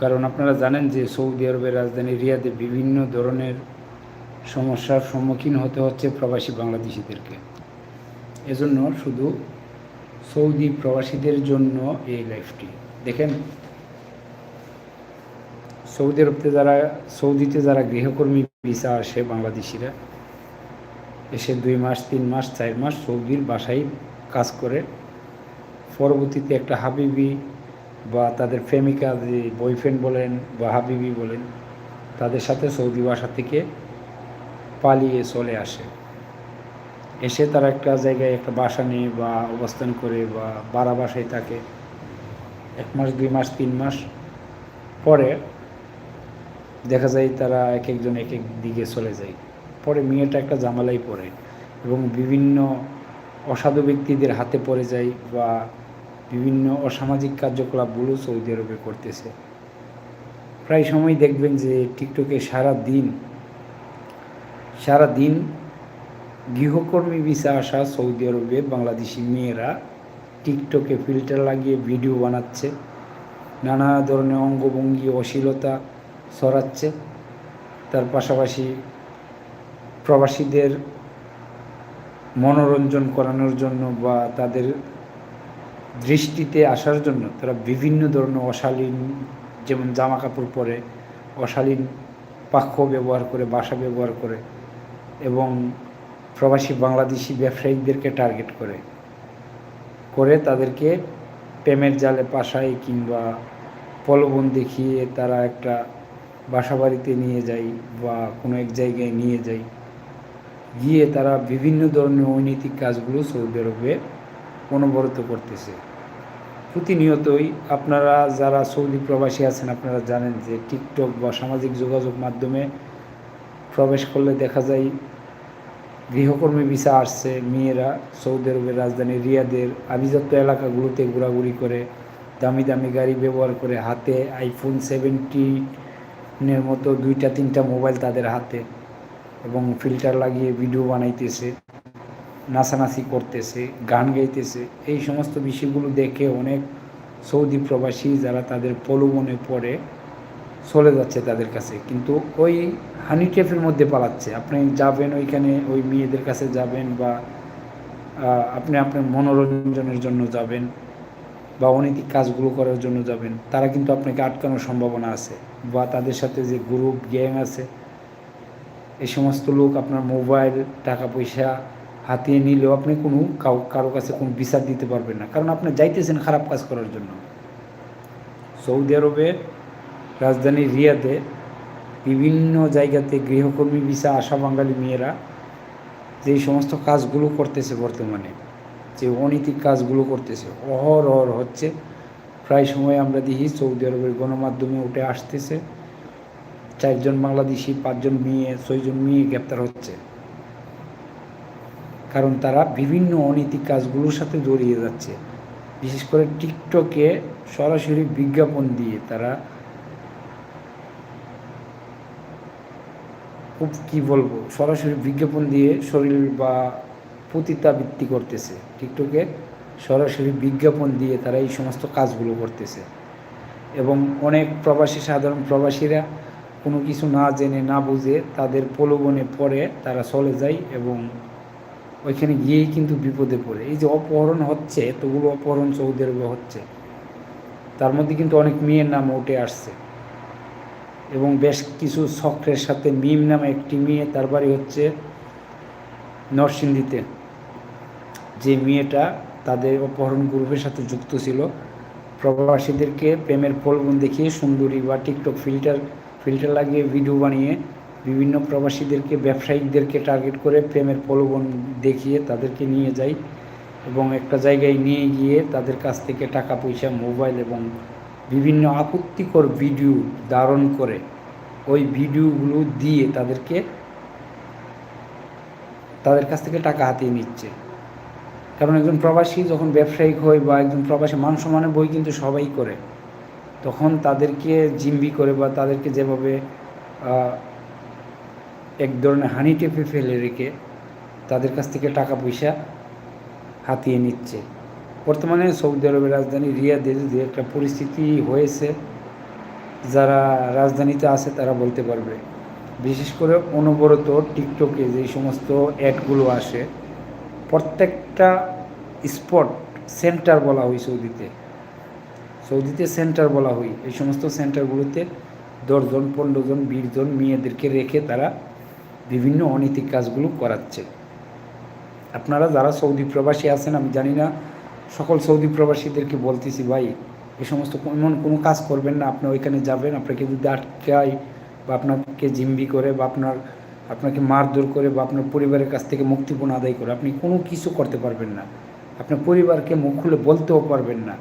কারণ আপনারা জানেন যে সৌদি আরবের রাজধানী রিয়াদে বিভিন্ন ধরনের সমস্যার সম্মুখীন হতে হচ্ছে প্রবাসী বাংলাদেশিদেরকে। এজন্য শুধু সৌদি প্রবাসীদের জন্য এই লাইফটি। দেখেন, সৌদি আরবতে যারা, সৌদিতে যারা গৃহকর্মী ভিসা আসে বাংলাদেশিরা, এসে দুই মাস, তিন মাস, চার মাস সৌদির বাসায় কাজ করে। পরবর্তীতে একটা হাবিবি বা তাদের প্রেমিকা যে বয়ফ্রেন্ড বলেন বা হাবিবি বলেন, তাদের সাথে সৌদি বাসা থেকে পালিয়ে চলে আসে। এসে তারা একটা জায়গায় একটা বাসা নিয়ে বা অবস্থান করে বা বাড়া বাসায় থাকে। এক মাস, দুই মাস, তিন মাস পরে দেখা যায় তারা এক একজন এক এক দিকে চলে যায়। পরে মেয়েটা একটা জামালাই পড়ে এবং বিভিন্ন অসাধু ব্যক্তিদের হাতে পড়ে যায় বা বিভিন্ন অসামাজিক কার্যকলাপগুলো সৌদি আরবে করতেছে। প্রায় সময় দেখবেন যে টিকটকে সারা দিন সারা দিন গৃহকর্মী ভিসা আসা সৌদি আরবে বাংলাদেশি মেয়েরা টিকটকে ফিল্টার লাগিয়ে ভিডিও বানাচ্ছে, নানা ধরনের অঙ্গভঙ্গি, অশ্লীলতা ছড়াচ্ছে। তার পাশাপাশি প্রবাসীদের মনোরঞ্জন করানোর জন্য বা তাদের দৃষ্টিতে আসার জন্য তারা বিভিন্ন ধরনের অশালীন, যেমন জামা কাপড় পরে, অশালীন পাক্ষ ব্যবহার করে, বাসা ব্যবহার করে এবং প্রবাসী বাংলাদেশি ব্যবসায়িকদেরকে টার্গেট করে। করে তাদেরকে প্রেমের জালে পাশায় কিংবা প্রলোভন দেখিয়ে তারা একটা বাসা বাড়িতে নিয়ে যায় বা কোনো এক জায়গায় নিয়ে যায়। গিয়ে তারা বিভিন্ন ধরনের অনৈতিক কাজগুলো সৌদি আরবে অনবরত করতেছে। প্রতিনিয়তই আপনারা যারা সৌদি প্রবাসী আছেন, আপনারা জানেন যে টিকটক বা সামাজিক যোগাযোগ মাধ্যমে প্রবেশ করলে দেখা যায় গৃহকর্মী ভিসা আসছে, মেয়েরা সৌদি আরবের রাজধানী রিয়াদের আভিজাত্য এলাকাগুলোতে ঘোরাঘুরি করে, দামি দামি গাড়ি ব্যবহার করে হাতে আইফোন সেভেন্টিনের মতো দুইটা তিনটা মোবাইল তাদের হাতে এবং ফিল্টার লাগিয়ে ভিডিও বানাইতেছে। নাচানাচি করতেছে, গান গাইতেছে, এই সমস্ত বিষয়গুলো দেখে অনেক সৌদি প্রবাসী যারা তাদের প্রলোভনে পড়ে চলে যাচ্ছে তাদের কাছে। কিন্তু ওই হানি ট্যাপের মধ্যে পালাচ্ছে। আপনি যাবেন ওইখানে, ওই মেয়েদের কাছে যাবেন বা আপনি আপনার মনোরঞ্জনের জন্য যাবেন বা অনৈতিক কাজগুলো করার জন্য যাবেন, তারা কিন্তু আপনাকে আটকানোর সম্ভাবনা আছে বা তাদের সাথে যে গ্রুপ গ্যাং আছে, এই সমস্ত লোক আপনার মোবাইল টাকা পয়সা হাতিয়ে নিলেও আপনি কোনো কাউ, কারও কাছে কোনো বিচার দিতে পারবেন না। কারণ আপনি যাইতেছেন খারাপ কাজ করার জন্য। সৌদি আরবের রাজধানী রিয়াদে বিভিন্ন জায়গাতে গৃহকর্মী ভিসা আসা বাঙালি মেয়েরা যেই সমস্ত কাজগুলো করতেছে বর্তমানে, যে অনৈতিক কাজগুলো করতেছে অহর অহর হচ্ছে। প্রায় সময় আমরা দেখি সৌদি আরবের গণমাধ্যমে উঠে আসতেছে, চারজন বাংলাদেশি, পাঁচজন মেয়ে, ছয়জন মেয়ে গ্রেপ্তার হচ্ছে। কারণ তারা বিভিন্ন অনৈতিক কাজগুলোর সাথে জড়িয়ে যাচ্ছে। বিশেষ করে টিকটকে সরাসরি বিজ্ঞাপন দিয়ে তারা খুব, কী বলব, সরাসরি বিজ্ঞাপন দিয়ে শরীর বা পতিতাবৃত্তি করতেছে। টিকটকে সরাসরি বিজ্ঞাপন দিয়ে তারা এই সমস্ত কাজগুলো করতেছে। এবং অনেক প্রবাসী, সাধারণ প্রবাসীরা কোনো কিছু না জেনে, না বুঝে তাদের প্রলোভনে পড়ে তারা চলে যায় এবং ওইখানে গিয়েই কিন্তু বিপদে পড়ে। এই যে অপহরণ হচ্ছে, এতগুলো অপহরণ সৌদি আরবে হচ্ছে, তার মধ্যে কিন্তু অনেক মেয়ের নাম উঠে আসছে। এবং বেশ কিছু চক্রের সাথে মিম নামে একটি মেয়ে, তার বাড়ি হচ্ছে নরসিংদীতে। যে মেয়েটা তাদের অপহরণ গ্রুপের সাথে যুক্ত ছিল। প্রবাসীদেরকে প্রেমের প্রলোভন দেখিয়ে সুন্দরী বা টিকটক ফিল্টার ফিল্টার লাগিয়ে ভিডিও বানিয়ে বিভিন্ন প্রবাসীদেরকে ব্যবসায়িকদেরকে টার্গেট করে প্রেমের প্রলোভন দেখিয়ে তাদেরকে নিয়ে যায় এবং একটা জায়গায় নিয়ে গিয়ে তাদের কাছ থেকে টাকা পয়সা মোবাইল এবং বিভিন্ন আপত্তিকর ভিডিও ধারণ করে ওই ভিডিওগুলো দিয়ে তাদেরকে, তাদের কাছ থেকে টাকা হাতিয়ে নিচ্ছে। কারণ একজন প্রবাসী যখন ব্যবসায়িক হয় বা একজন প্রবাসী মান সম্মানের বই কিন্তু সবাই করে, তখন তাদেরকে জিম্বি করে বা তাদেরকে যেভাবে এক ধরনের হানি টেপে ফেলে রেখে তাদের কাছ থেকে টাকা পয়সা হাতিয়ে নিচ্ছে। বর্তমানে সৌদি আরবের রাজধানী রিয়াদে যে একটা পরিস্থিতি হয়েছে, যারা রাজধানীতে আছে তারা বলতে পারবে। বিশেষ করে অনবরত টিকটকে যে সমস্ত অ্যাডগুলো আসে, প্রত্যেকটা স্পট সেন্টার বলা হয় সৌদিতে। সৌদিতে সেন্টার বলা হয়। এই সমস্ত সেন্টারগুলোতে দশজন, পনেরো জন, বিশ জন মেয়েদেরকে রেখে তারা বিভিন্ন অনৈতিক কাজগুলো করাচ্ছে। আপনারা যারা সৌদি প্রবাসী আছেন, আমি জানি না, সকল সৌদি প্রবাসীদেরকে বলতেছি, ভাই, এ সমস্ত এমন কোনো কাজ করবেন না, আপনি ওইখানে যাবেন, আপনাকে যদি আটকায় বা আপনাকে জিম্বি করে বা আপনার, আপনাকে মারধর করে বা আপনার পরিবারের কাছ থেকে মুক্তিপণ আদায় করে, আপনি কোনো কিছু করতে পারবেন না। আপনার পরিবারকে মুখ খুলে বলতেও পারবেন না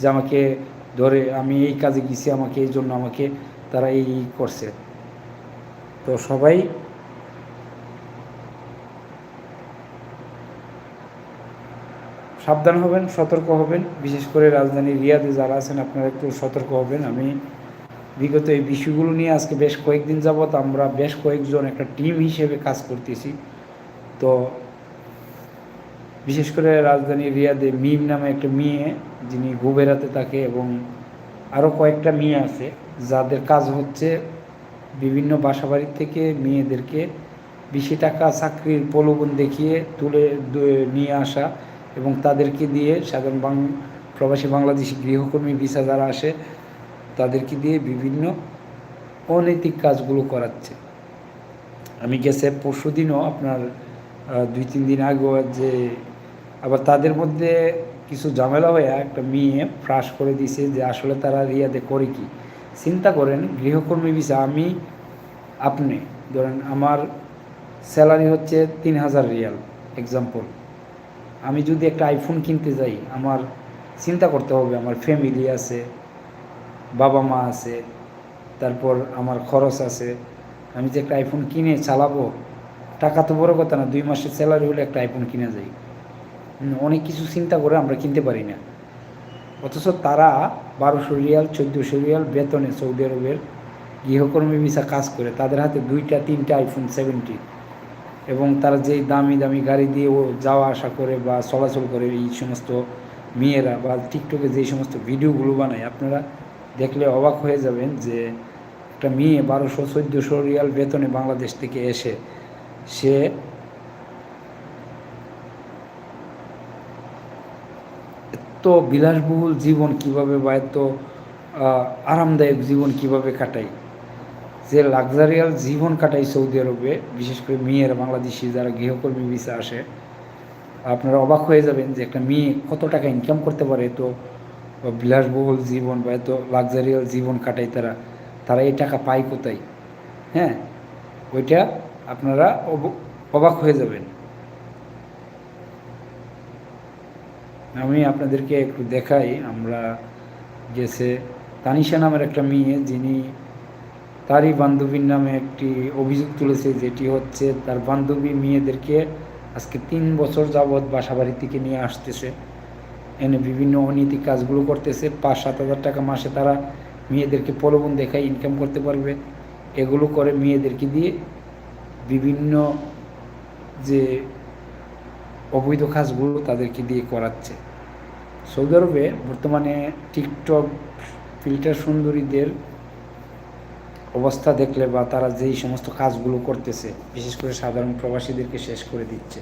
যে আমাকে ধরে, আমি এই কাজে গেছি, আমাকে এই জন্য আমাকে তারা এই এই করছে। তো সবাই সাবধান হবেন, সতর্ক হবেন। বিশেষ করে রাজধানী রিয়াদে যারা আছেন, আপনারা একটু সতর্ক হবেন। আমি বিগত এই বিষয়গুলো নিয়ে আজকে বেশ কয়েকদিন যাবৎ আমরা বেশ কয়েকজন একটা টিম হিসেবে কাজ করতেছি। তো বিশেষ করে রাজধানী রিয়াদে মিম নামে একটা মেয়ে, যিনি গুবেরাতে থাকে এবং আরও কয়েকটা মেয়ে আছে, যাদের কাজ হচ্ছে বিভিন্ন বাসাবাড়ির থেকে মেয়েদেরকে বেশি টাকা চাকরির প্রলোভন দেখিয়ে তুলে নিয়ে আসা এবং তাদেরকে দিয়ে সাধারণ বাং, প্রবাসী বাংলাদেশি গৃহকর্মী ভিসা যারা আসে, তাদেরকে দিয়ে বিভিন্ন অনৈতিক কাজগুলো করাচ্ছে। আমি গেছে পরশু দিনও আপনার দুই, তিন দিন আগেও যে আবার তাদের মধ্যে কিছু ঝামেলা হয়ে একটা মেয়ে ফ্রাস করে দিছে যে আসলে তারা রিয়াদে করে কি? চিন্তা করেন, গৃহকর্মী ভিসা আমি, আপনি, ধরেন আমার স্যালারি হচ্ছে তিন হাজার রিয়াল এক্সাম্পল আমি যদি একটা আইফোন কিনতে যাই, আমার চিন্তা করতে হবে, আমার ফ্যামিলি আছে, বাবা মা আছে, তারপর আমার খরচ আছে, আমি যে একটা আইফোন কিনে চালাবো, টাকা তো বড় কথা না, দুই মাসের স্যালারি হলে একটা আইফোন কিনে যাই। অনেক কিছু চিন্তা করে আমরা কিনতে পারি না। অথচ তারা বারোশো রিয়াল, চোদ্দোশো রিয়াল, বেতনে সৌদি আরবের গৃহকর্মী ভিসা কাজ করে, তাদের হাতে দুইটা, তিনটা আইফোন সেভেন্টি এবং তারা যেই দামি দামি গাড়ি দিয়ে ও যাওয়া, আসা করে বা চলাচল করে এই সমস্ত মেয়েরা বা টিকটকে যেই সমস্ত ভিডিওগুলো বানায়, আপনারা দেখলে অবাক হয়ে যাবেন যে একটা মেয়ে বারোশো, চোদ্দোশো রিয়াল বেতনে বাংলাদেশ থেকে এসে সে এত বিলাসবহুল জীবন কীভাবে বা এত আরামদায়ক জীবন কীভাবে কাটায়। যে লাক্সারিয়াল জীবন কাটায় সৌদি আরবে, বিশেষ করে মেয়েরা, বাংলাদেশি যারা গৃহকর্মী ভিসা আসে, আপনারা অবাক হয়ে যাবেন যে একটা মেয়ে কত টাকা ইনকাম করতে পারে তো বিলাসবহুল জীবন বা এত লাক্সারিয়াল জীবন কাটায় তারা তারা এই টাকা পায় কোথায়? হ্যাঁ? ওইটা আপনারা অব- অবাক হয়ে যাবেন। আমি আপনাদেরকে একটু দেখাই, আমরা গেছে তানিশা নামের একটা মেয়ে, যিনি তারই বান্ধবীর নামে একটি অভিযোগ তুলেছে, যেটি হচ্ছে তার বান্ধবী মেয়েদেরকে আজকে তিন বছর যাবৎ বাসা বাড়ি থেকে নিয়ে আসতেছে। এনে বিভিন্ন অনৈতিক কাজগুলো করতেছে। পাঁচ, সাত হাজার টাকা মাসে তারা মেয়েদেরকে প্রলোভন দেখায় ইনকাম করতে পারবে। এগুলো করে মেয়েদেরকে দিয়ে বিভিন্ন যে অবৈধ কাজগুলো তাদেরকে দিয়ে করাচ্ছে। সৌদি আরবে বর্তমানে টিকটক ফিল্টার সুন্দরীদের অবস্থা দেখলে বা তারা যেই সমস্ত কাজগুলো করতেছে, বিশেষ করে সাধারণ প্রবাসীদেরকে শেষ করে দিচ্ছে।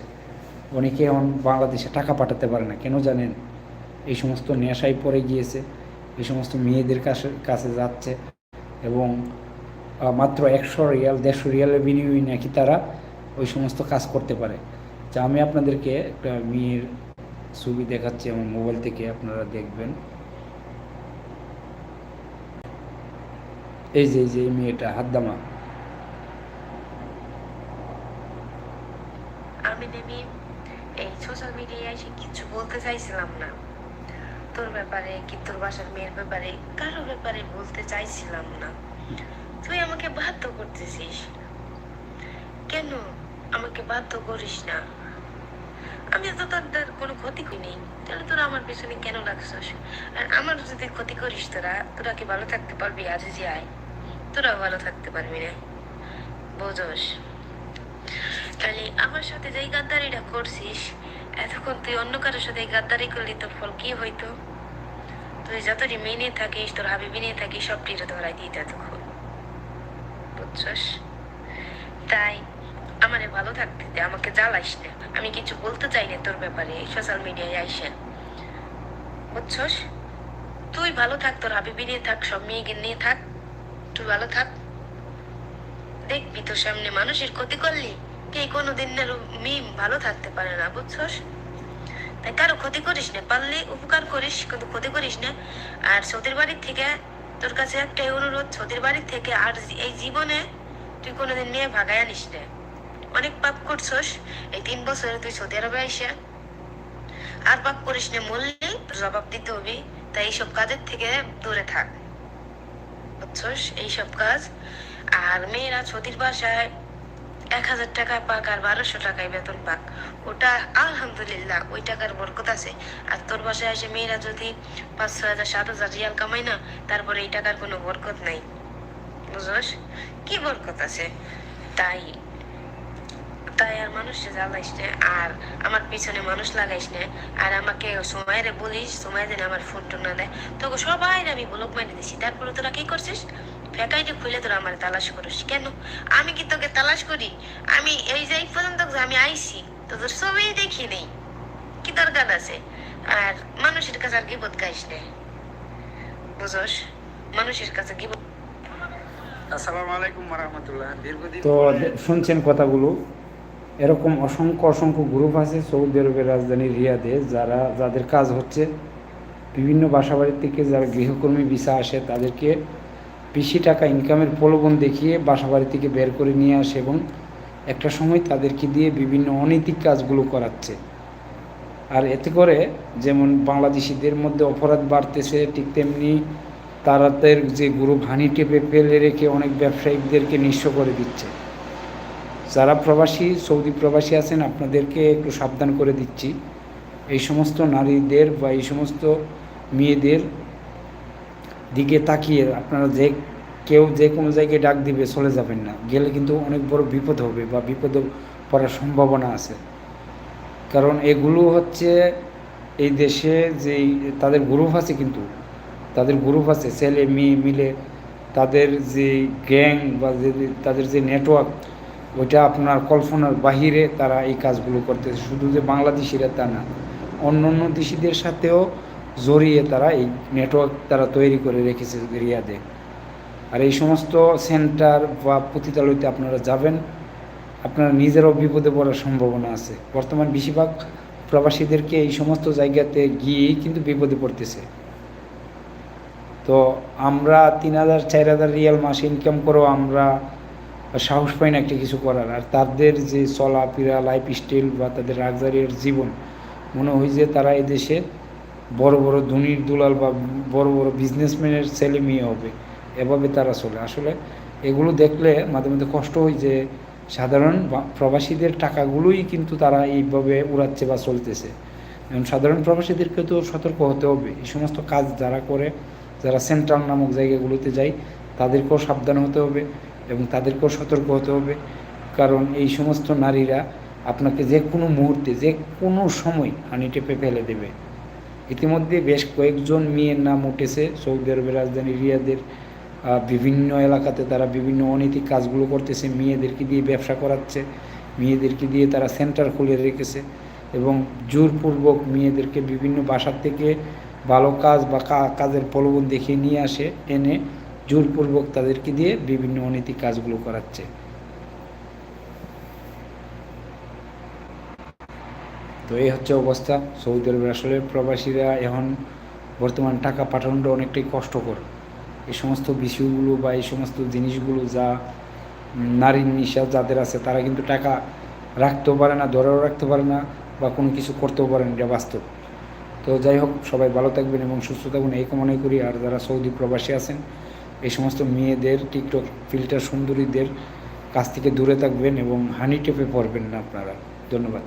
অনেকে এখন বাংলাদেশে টাকা পাঠাতে পারে না। কেন জানেন? এই সমস্ত নেশায় পড়ে গিয়েছে, এই সমস্ত মেয়েদের কাছে কাছে যাচ্ছে এবং মাত্র একশো রিয়াল, দেড়শো রিয়ালের বিনিময়ে নাকি তারা ওই সমস্ত কাজ করতে পারে। যা আমি আপনাদেরকে একটা মেয়ের ছবি দেখাচ্ছি, আমার মোবাইল থেকে আপনারা দেখবেন। এই যে এই যে, এই মেয়েটা, হাদ্দামা। আমি দেবী, এই সোশ্যাল মিডিয়ায় এসে কিছু বলতে চাইছিলাম না। তোর ব্যাপারে কি তোর বাসার মেয়ের ব্যাপারে, কারও ব্যাপারে বলতে চাইছিলাম না। তুই আমাকে বাধ্য করতেছিস। কেন আমাকে বাধ্য করিস না? আমি তো তোর কোনো ক্ষতি করিনি। তাহলে তোরা আমার পেছনে কেন লাগছিস? আর আমার যদি ক্ষতি করিস তোরা তোরা কি ভালো থাকতে পারবি আজ যে আয়? তোরাও ভালো থাকতে পারবি না। বোঝস। তাহলে আমার সাথে যেই গাদ্দারিটা করছিস, এতক্ষণ তুই অন্য কারোর সাথে গাদ্দারি করলি, তোর ফল কি হইতো? তুই যতটি মেনে থাকিস, তোর হাবিবি নিয়ে থাকিস সবটি ধরাই দিতে তখন বুঝছস? তাই আমারে ভালো থাকতে দে, আমাকে জ্বালাইস না। আমি কিছু বলতে চাই না তোর ব্যাপারে সোশ্যাল মিডিয়ায় আইসে। বুঝছস? তুই ভালো থাক, তোর হাবিবি নিয়ে থাক, সব মেয়েকে নিয়ে থাক। তুই ভালো থাক। দেখবি তোর সামনে মানুষের ক্ষতি করলি কে কোনোদিন না মেয়ে ভালো থাকতে পারে না, বুঝছস? তাই কারও ক্ষতি করিস না, পারলে উপকার করিস, কিন্তু ক্ষতি করিস না। আর সৌদির বাড়ির থেকে তোর কাছে একটাই অনুরোধ, সৌদির বাড়ির থেকে আর এই জীবনে তুই কোনোদিন মেয়ে ভাগায় আনিস না। অনেক পাপ করছস, এই তিন বছরে তুই সৌদি আরবে আইসা। আর পাপ করিস না মরলে জবাব দিতে হবে। তাই এইসব কাজের থেকে দূরে থাক। বুঝছস? এইসব কাজ। আর মেয়েরা সতীর বাসায় এক হাজার টাকা পাক আর বারোশো টাকায় বেতন পাক। ওটা আলহামদুলিল্লাহ, ওই টাকার বরকত আছে। আর তোর বাসায় এসে মেয়েরা যদি পাঁচ, ছয় হাজার, সাত হাজার রিয়াল কামায় না, তারপরে এই টাকার কোনো বরকত নাই। বুঝছস? কি বরকত আছে? তাই তাই আর জ্বালাইস না আর আমার পিছনে মানুষ লাগাইস না আর আমাকে সময়ের বলিস সময় দিন আমার ফোন টোন না দেয় তোকে সবাই আমি ব্লক মারি দিছি তারপরে তোরা কি করছিস? ফ্যাকাইটে খুলে তোরা আমার তালাশ করিস। কেন? আমি কি তোকে তালাশ করি? আমি এই যে পর্যন্ত আমি আইছি তোদের ছবি দেখি নেই। কি দরকার আছে? আর মানুষের কাছে আর গিবত গাইস না। বুঝোস? মানুষের কাছে গিবত আসসালামু আলাইকুম রহমতুল্লাহ। দীর্ঘদিন তো শুনছেন কথাগুলো? এরকম অসংখ্য অসংখ্য গ্রুপ আছে সৌদি আরবের রাজধানী রিয়াদে, যারা, যাদের কাজ হচ্ছে বিভিন্ন বাসাবাড়ি থেকে যারা গৃহকর্মী ভিসা আসে তাদেরকে বেশি টাকা ইনকামের প্রলোভন দেখিয়ে বাসাবাড়ি থেকে বের করে নিয়ে আসে এবং একটা সময় তাদেরকে দিয়ে বিভিন্ন অনৈতিক কাজগুলো করাচ্ছে। আর এতে করে যেমন বাংলাদেশিদের মধ্যে অপরাধ বাড়তেছে, ঠিক তেমনি তাদের যে গ্রুপ হানি টেপে ফেলে রেখে অনেক ব্যবসায়িকদেরকে নিঃস্ব করে দিচ্ছে। যারা প্রবাসী, সৌদি প্রবাসী আছেন, আপনাদেরকে একটু সাবধান করে দিচ্ছি। এই সমস্ত নারীদের বা এই সমস্ত মেয়েদের দিকে তাকিয়ে আপনারা যে কেউ যে কোনো জায়গায় ডাক দিবে, চলে যাবেন না। গেলে কিন্তু অনেক বড় বিপদ হবে বা বিপদে পড়ার সম্ভাবনা আছে। কারণ এগুলো হচ্ছে এই দেশে যেই তাদের গ্রুপ আছে কিন্তু, তাদের গ্রুপ আছে, ছেলে, মেয়ে মিলে তাদের যে গ্যাং বা যে তাদের যে নেটওয়ার্ক ওইটা আপনার কল্পনার বাহিরে তারা এই কাজগুলো করতেছে। শুধু যে বাংলাদেশিরা তা না, অন্য অন্য দেশিদের সাথেও জড়িয়ে তারা এই নেটওয়ার্ক তারা তৈরি করে রেখেছে রিয়াদে। আর এই সমস্ত সেন্টার বা পতিতালয়তে আপনারা যাবেন, আপনারা নিজেরাও বিপদে পড়ার সম্ভাবনা আছে। বর্তমান বেশিরভাগ প্রবাসীদেরকে এই সমস্ত জায়গাতে গিয়েই কিন্তু বিপদে পড়তেছে। তো আমরা তিন হাজার, চার হাজার রিয়াল মাসে ইনকাম করেও আমরা সাহস পায় না একটা কিছু করার। আর তাদের যে চলাফেরা লাইফ স্টাইল বা তাদের রাগজারিয়ার জীবন, মনে হয় যে তারা এদেশে বড় বড় ধনির দুলাল বা বড় বড় বিজনেসম্যানের ছেলে মেয়ে হবে। এভাবে তারা চলে। আসলে এগুলো দেখলে মাঝে মধ্যে কষ্ট হয় যে সাধারণ প্রবাসীদের টাকাগুলোই কিন্তু তারা এইভাবে উড়াচ্ছে বা চলতেছে। এবং সাধারণ প্রবাসীদেরকে তো সতর্ক হতে হবে। এই সমস্ত কাজ যারা করে, যারা সেন্ট্রাল নামক জায়গাগুলোতে যায়, তাদেরকেও সাবধান হতে হবে। এবং তাদেরকেও সতর্ক হতে হবে। কারণ এই সমস্ত নারীরা আপনাকে যে কোনো মুহূর্তে, যে কোনো সময় হানি টেপে ফেলে দেবে। ইতিমধ্যে বেশ কয়েকজন মেয়ের নাম উঠেছে। সৌদি আরবের রাজধানী রিয়াদের বিভিন্ন এলাকাতে তারা বিভিন্ন অনৈতিক কাজগুলো করতেছে। মেয়েদেরকে দিয়ে ব্যবসা করাচ্ছে। মেয়েদেরকে দিয়ে তারা সেন্টার খুলে রেখেছে এবং জোরপূর্বক মেয়েদেরকে বিভিন্ন বাসার থেকে ভালো কাজ বা কাজের প্রলোভন দেখিয়ে নিয়ে আসে, এনে জোরপূর্বক তাদেরকে দিয়ে বিভিন্ন অনীতি কাজগুলো করাচ্ছে। তো এই হচ্ছে অবস্থা। সৌদি আরবের আসলে প্রবাসীরা এখন বর্তমান টাকা পাঠানোটা অনেকটাই কষ্টকর। এই সমস্ত বিষয়গুলো বা এই সমস্ত জিনিসগুলো যা নারীর নিশা যাদের আছে, তারা কিন্তু টাকা রাখতেও পারে না, ধরেও রাখতে পারে না বা কোনো কিছু করতেও পারে না, এটা বাস্তব। তো যাই হোক, সবাই ভালো থাকবেন এবং সুস্থ থাকবেন এই কামনাই করি। আর যারা সৌদি প্রবাসী আছেন এই সমস্ত মেয়েদের টিকটক ফিল্টার সুন্দরীদের কাছ থেকে দূরে থাকবেন এবং হানি টেপে পড়বেন না আপনারা। ধন্যবাদ।